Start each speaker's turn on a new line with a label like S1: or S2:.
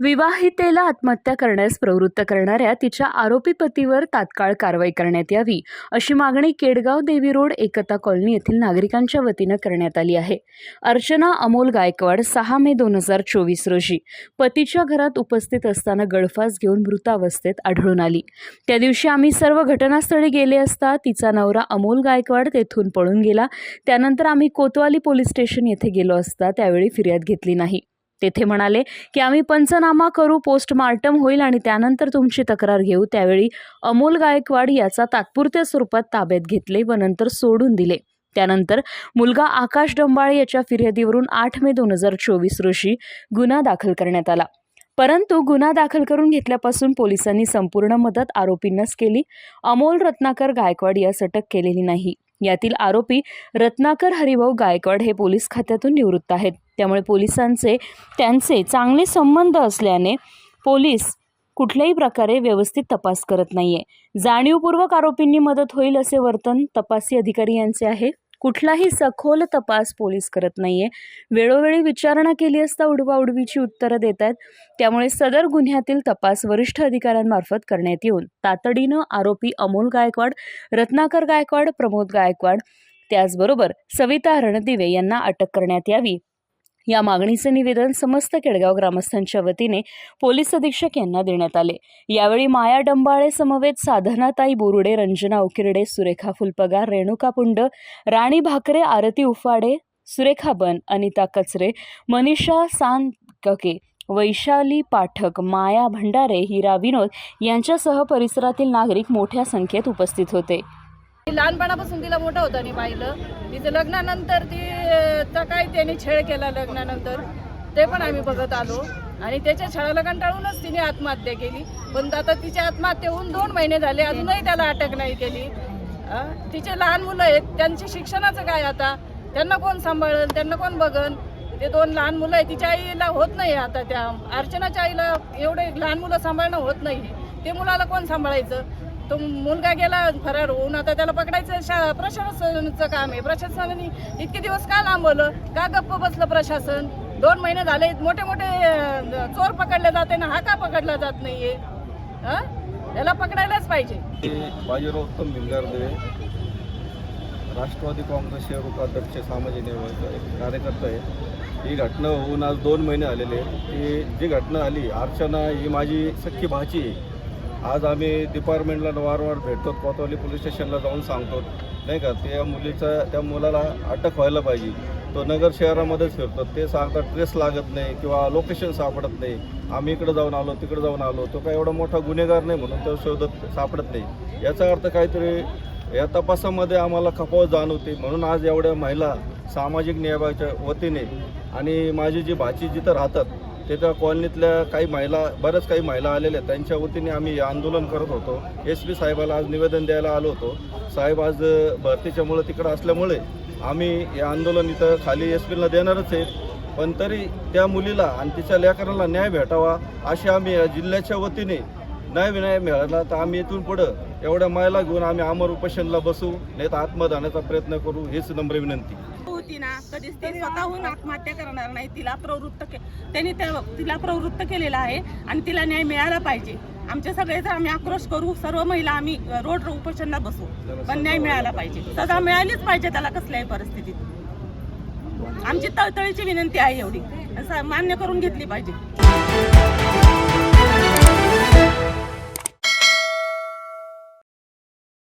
S1: विवाहितेला आत्महत्या करण्यास प्रवृत्त करणाऱ्या तिच्या आरोपी पतीवर तात्काळ कारवाई करण्यात यावी अशी मागणी केडगाव देवी रोड एकता कॉलनी येथील नागरिकांच्या वतीनं करण्यात आली आहे. अर्चना अमोल गायकवाड सहा मे दोन हजार चोवीस रोजी पतीच्या घरात उपस्थित असताना गळफास घेऊन मृतावस्थेत आढळून आली. त्या दिवशी आम्ही सर्व घटनास्थळी गेले असता तिचा नवरा अमोल गायकवाड तेथून पळून गेला. त्यानंतर आम्ही कोतवाली पोलीस स्टेशन येथे गेलो असता त्यावेळी फिर्याद घेतली नाही. तेथे म्हणाले की आम्ही पंचनामा करू पोस्टमार्टम होईल आणि त्यानंतर तुमची तक्रार घेऊ. त्यावेळी अमोल गायकवाड याचा तात्पुरत्या स्वरूपात ताब्यात घेतले व नंतर सोडून दिले. त्यानंतर मुलगा आकाश डंबाळे याच्या फिर्यादीवरून आठ मे दोन हजार चोवीस रोजी गुन्हा दाखल करण्यात आला. परंतु गुन्हा दाखल करून घेतल्यापासून पोलिसांनी संपूर्ण मदत आरोपींनाच केली. अमोल रत्नाकर गायकवाड यास अटक केलेली नाही. यातील आरोपी रत्नाकर हरिभाऊ गायकवाड हे पोलीस खात्यातून निवृत्त आहेत. त्यामुळे पोलिसांचे त्यांचे चांगले संबंध असल्याने पोलीस कुठल्याही प्रकारे व्यवस्थित तपास करत नाहीये. जाणीवपूर्वक आरोपींनी मदत होईल असे वर्तन तपासी अधिकारी यांचे आहे. कुठलाही सखोल तपास पोलीस करत नाही आहे वेळोवेळी विचारणा केली असता उडवाउडवीची उत्तरं देत आहेत त्यामुळे सदर गुन्ह्यातील तपास वरिष्ठ अधिकाऱ्यांमार्फत करण्यात येऊन तातडीनं आरोपी अमोल गायकवाड रत्नाकर गायकवाड प्रमोद गायकवाड त्याचबरोबर सविता रणदिवे यांना अटक करण्यात यावी. या मागणीचे निवेदन समस्त केडगाव ग्रामस्थांच्या वतीने पोलीस अधीक्षक यांना देण्यात आले. यावेळी माया डंबाळे समवेत साधनाताई बोरुडे रंजना उकिरडे सुरेखा फुलपगार रेणुका पुंड राणी भाकरे आरती उफाडे सुरेखा बन अनिता कचरे मनीषा सांकके वैशाली पाठक माया भंडारे हिरा विनोद यांच्यासह परिसरातील नागरिक मोठ्या संख्येत उपस्थित होते.
S2: लहानपणापासून तिला मोठं होतं पाहिलं. तिचं लग्नानंतर ती चा काय त्याने छेड केला लग्नानंतर. ते पण आम्ही बघत आलो. आणि त्याच्या छळाला कंटाळूनच तिने आत्महत्या केली. पण आता तिची आत्महत्या होऊन दोन महिने झाले. अजूनही त्याला अटक नाही केली. तिचे लहान मुलं आहेत. त्यांचे शिक्षणाचं काय आता? त्यांना कोण सांभाळेल? त्यांना कोण बघन? ते दोन लहान मुलं आहेत. तिच्या आईला होत नाही आता त्या. अर्चनाच्या आईला एवढे लहान मुलं सांभाळणं होत नाही. ते मुलाला कोण सांभाळायचं? तो मुलगा गेला फरार होऊन आता त्याला पकडायचं शा प्रशासनाचं काम आहे. प्रशासनाने इतके दिवस का लांबवलं? का गप्प बसलं प्रशासन? दोन महिने झाले मोठे मोठे चोर पकडले जाते ना हा का पकडला जात नाहीये? त्याला पकडायलाच पाहिजे.
S3: बाजीराव उत्तम भिंगारदे राष्ट्रवादी काँग्रेस शहर उपाध्यक्ष सामाजिक न्याय एक कार्यकर्ता आहे. ही घटना होऊन आज दोन महिने आलेले आहेत. की जी घटना आली अर्चना ही माझी सख्खी भाची आहे. आज आम्ही डिपार्टमेंटला वारंवार भेटतो कोतवाली पोलीस स्टेशनला जाऊन सांगतो. नाही का? त्या मुलीचा त्या मुलाला अटक व्हायला पाहिजे. तो नगर शहरामध्येच फिरतो. ते सांगतात ट्रेस लागत नाही किंवा लोकेशन सापडत नाही. आम्ही इकडे जाऊन आलो तिकडे जाऊन आलो. तो काय एवढा मोठा गुन्हेगार नाही म्हणून तो शोधत सापडत नाही. याचा अर्थ काहीतरी या तपासामध्ये आम्हाला खपाव जाणवते. म्हणून आज एवढ्या महिला सामाजिक न्यायाच्या वतीने आणि माझी जी भाची जिथं राहतात तिथं कॉलनीतल्या काही महिला बऱ्याच काही महिला आलेल्या आहेत. त्यांच्या वतीने आम्ही हे आंदोलन करत होतो. एस पी साहेबाला आज निवेदन द्यायला आलो होतो. साहेब आज अ, भरतीच्यामुळे तिकडं असल्यामुळे आम्ही हे आंदोलन इथं खाली एस पीला देणारच आहे पण तरी त्या मुलीला आणि तिच्या लेकराला न्याय भेटावा अशी आम्ही या जिल्ह्याच्या वतीने न्याय विन्याय मिळाला तर आम्ही इथून पुढं एवढ्या मायला घेऊन आम्ही अमर उपोषणला बसू नाही तर आत्मदानाचा प्रयत्न करू हीच नम्र विनंती.
S4: होती ना कधीच ते स्वतःहून आत्महत्या करणार नाही तिला प्रवृत्त के त्यांनी त्या तिला प्रवृत्त केलेलं आहे आणि तिला न्याय मिळाला पाहिजे. आमचे सगळेच आम्ही आक्रोश करू सर्व महिला आम्ही रोड उपोषणला बसू पण न्याय मिळाला पाहिजे. सजा मिळालीच पाहिजे त्याला कसल्याही परिस्थितीत. आमची तळतळीची विनंती आहे एवढी. असं मान्य करून घेतली पाहिजे.